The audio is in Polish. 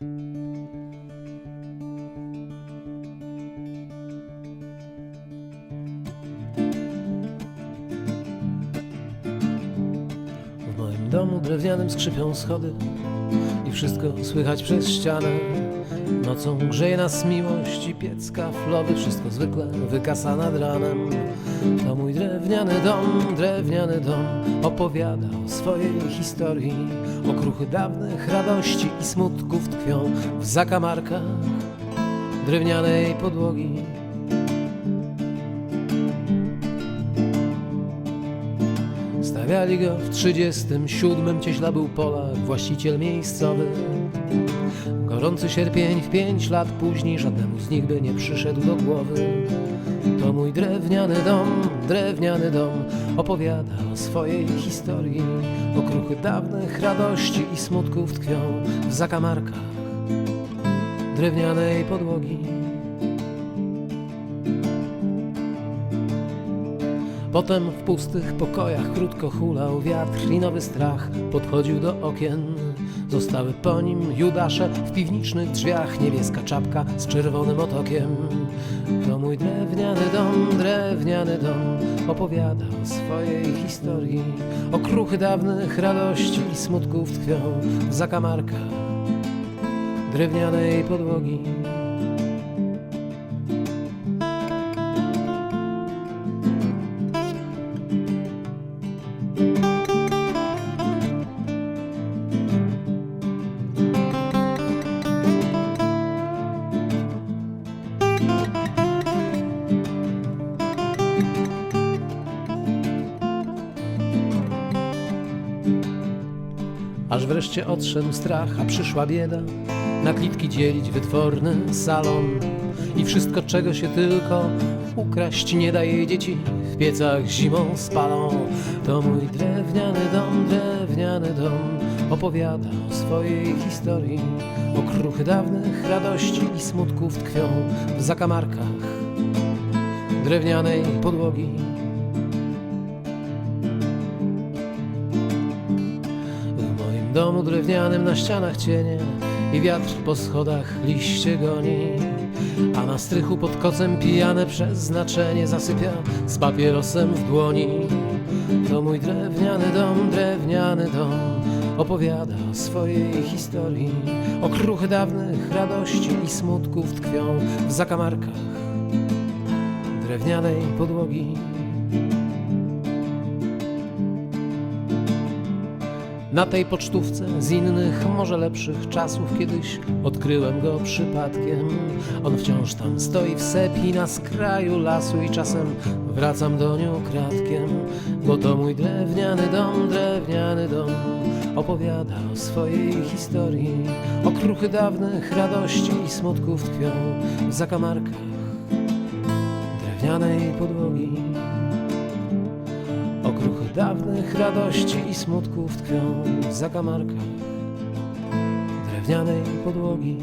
W moim domu drewnianym skrzypią schody i wszystko słychać przez ścianę. Nocą grzeje nas miłość i piec kaflowy, wszystko zwykle wykasa nad ranem. To mój drewniany dom, drewniany dom opowiada o swojej historii. Okruchy dawnych radości i smutków tkwią w zakamarkach drewnianej podłogi. Stawiali go w 37 Cieśla był Polak, właściciel miejscowy Gorący sierpień w pięć lat później Żadnemu z nich by nie przyszedł do głowy To mój drewniany dom, drewniany dom Opowiada o swojej historii Okruchy dawnych radości i smutków tkwią W zakamarkach drewnianej podłogi Potem w pustych pokojach krótko hulał wiatr i nowy strach podchodził do okien. Zostały po nim Judasze w piwniczych drzwiach, niebieska czapka z czerwonym otokiem. To mój drewniany dom, drewniany dom opowiada o swojej historii. Okruchy dawnych radości i smutków tkwią w zakamarkach drewnianej podłogi. Wreszcie odszedł strach, a przyszła bieda. Na klitki dzielić wytworny salon I wszystko czego się tylko ukraść nie da. Jej dzieci W piecach zimą spalą. To mój drewniany dom, drewniany dom Opowiada o swojej historii. Okruchy dawnych radości i smutków tkwią W zakamarkach drewnianej podłogi domu drewnianym na ścianach cienie I wiatr po schodach liście goni A na strychu pod kocem pijane przeznaczenie Zasypia z papierosem w dłoni. To mój drewniany dom, drewniany dom Opowiada o swojej historii Okruchy dawnych radości i smutków tkwią W zakamarkach drewnianej podłogi Na tej pocztówce z innych, może lepszych czasów Kiedyś odkryłem go przypadkiem. On wciąż tam stoi w sepi na skraju lasu I czasem wracam do nią kratkiem Bo to mój drewniany dom, drewniany dom Opowiada o swojej historii Okruchy dawnych radości i smutków tkwią W zakamarkach drewnianej podłogi dawnych radości i smutków tkwią w zakamarkach drewnianej podłogi.